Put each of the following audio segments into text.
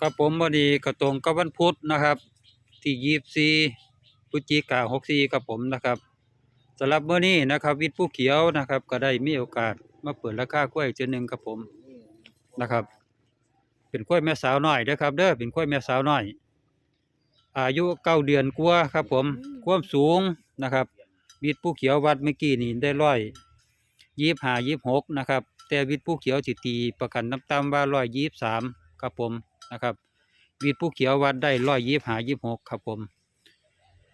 กับผมบดีกระตรงกับวันพุธนะครับ ที่ยี่สี่พฤศจิกาหกสี่กับผมนะครับสำหรับเมื่อนี้นะครับ วิทย์ผู้เขียวนะครับ ก็ได้มีโอกาสมาเปิดราคากล้วยเจอหนึ่งกับผมนะครับ เป็นกล้วยแม่สาวน้อยเด้อครับ เด้อเป็นกล้วยแม่สาวน้อย อายุเก้าเดือนกว่าครับ ผมความสูงนะครับวิทย์ผู้เขียววัดเมื่อกี้นี่ได้ร้อยยี่ห้ายี่หกนะครับ แต่วิทย์ผู้เขียวสิตีประกันน้ำตามว่าร้อยยี่สามครับผม นะครับวิทย์ผู้เขียววัดได้ร้อยยี่ห้ายี่หกครับผม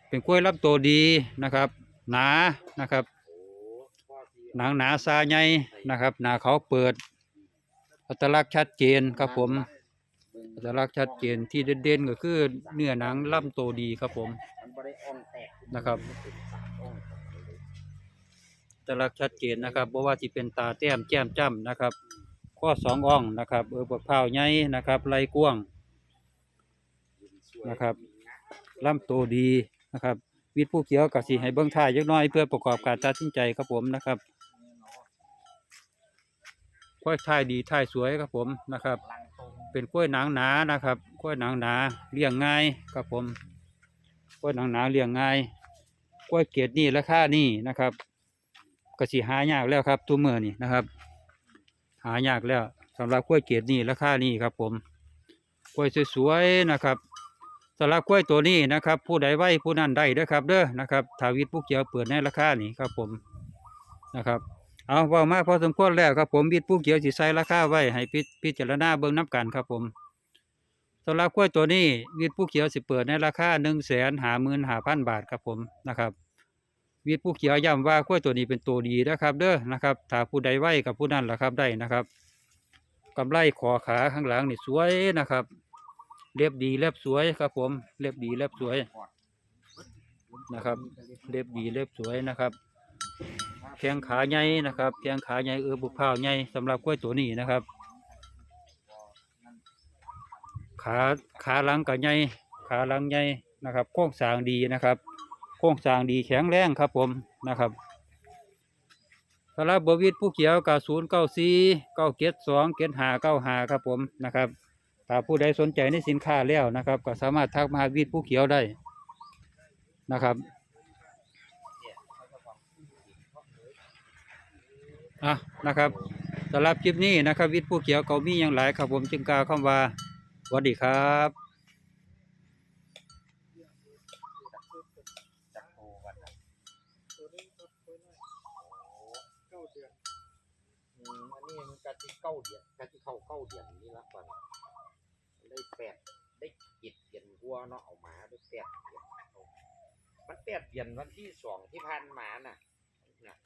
เป็นกล้วยรับตัวดีนะครับ หนานะครับ หนังหนาซาใหญ่นะครับ หนาเขาเปิด อัตลักษณ์ชัดเจนครับผม อัตลักษณ์ชัดเจนที่เด่นๆก็คือเนื้อหนังล่ำโตวดีครับผมนะครับอัตลักษณ์ชัดเจนนะครับเพราะว่าที่เป็นตาแต้มแจ้มจ้ำนะครับ ข้อสองอ่องนะครับเออบกพร้าวใหญ่นะครับไหลกว้างนะครับลำโตดีนะครับวิทผู้เขียวกับสีให้เบิ้งท่ายยักน้อยเพื่อประกอบการตัดสินใจครับผมนะครับกล้วยท่ายดีท่ายสวยครับผมนะครับ เป็นกล้วยหนังหนานะครับกล้วยหนังหนาเลี้ยงง่ายครับผมกล้วยหนังหนาเลี้ยงง่ายกล้วยเกรดนี่ราคานี่นะครับก็สิหายากแล้วครับตัวเมื่อนี่นะครับ หายากแล้วสำหรับกล้วยเกรดนี่ราคานี่ครับ ผมกล้วยสวยๆนะครับสำหรับกล้วยตัวนี้นะครับ ผู้ใดไหวผู้นั้นได้ด้อครับเด้อนะครับทาวิทผู้เขียวเปิดในราคานี่ครับผมนะครับเอาว่ามาพอสมควรแล้วครับผมวิทผู้เขียวสิใสราคาไว้ให้พิพจารณาเบิ่งน้กันครับผมสำหรับกล้วยตัวนี้วิทผู้เขียวสิเปิดในราคาหนึ่งแสนหาหมื่นหาพันบาทครับผมนะครับ วิทย์ผู้เขียวย้ำว่ากล้วยตัวนี้เป็นตัวดีนะครับเด้อนะครับถ้าผู้ใดไหวกับผู้นั้นล่ะครับได้นะครับกำไรขอขาข้างหลังนี่สวยนะครับเรียบดีเรียบสวยครับ ผมเรียบดีเรียบสวยนะครับเรียบดีเรียบสวยนะครับแข้งขาใหญ่นะครับแข้งขาใหญ่เออบุกพร้าใหญ่สำหรับกล้วยตัวนี้นะครับ ขาขาหลังก็ใหญ่ขาหลังใหญ่นะครับโครงสางดีนะครับ โครงสร้างดีแข็งแรงครับผมนะครับสำหรับบวิทผู้เขียวกับศูนย์เก้าสี่เก้าเกตสองเกตหาเก้าหาครับผมนะครับถ้าผู้ใดสนใจในสินค้าแล้วนะครับ ก็สามารถทักมาวิทผู้เขียวได้นะครับอะนะครับสำหรับคลิปนี้นะครับ วิทย์ผู้เขียวเขามีอย่างหลายครับผมจึงกล่าวคำว่าสวัสดีครับ จักโตวันน่ะ ตัวนี้ก็ตัวน้อย เดือนอืมอันนี้มันกะทิเก้าเดือนกะทิเข้าเก้าเดือนนี่ละกันได้แปดได้กิดเย็นวัวเนาะเอามาได้แปดเดือนมันแปดเดือนวันที่สองที่ผ่านมาน่ะน่ะ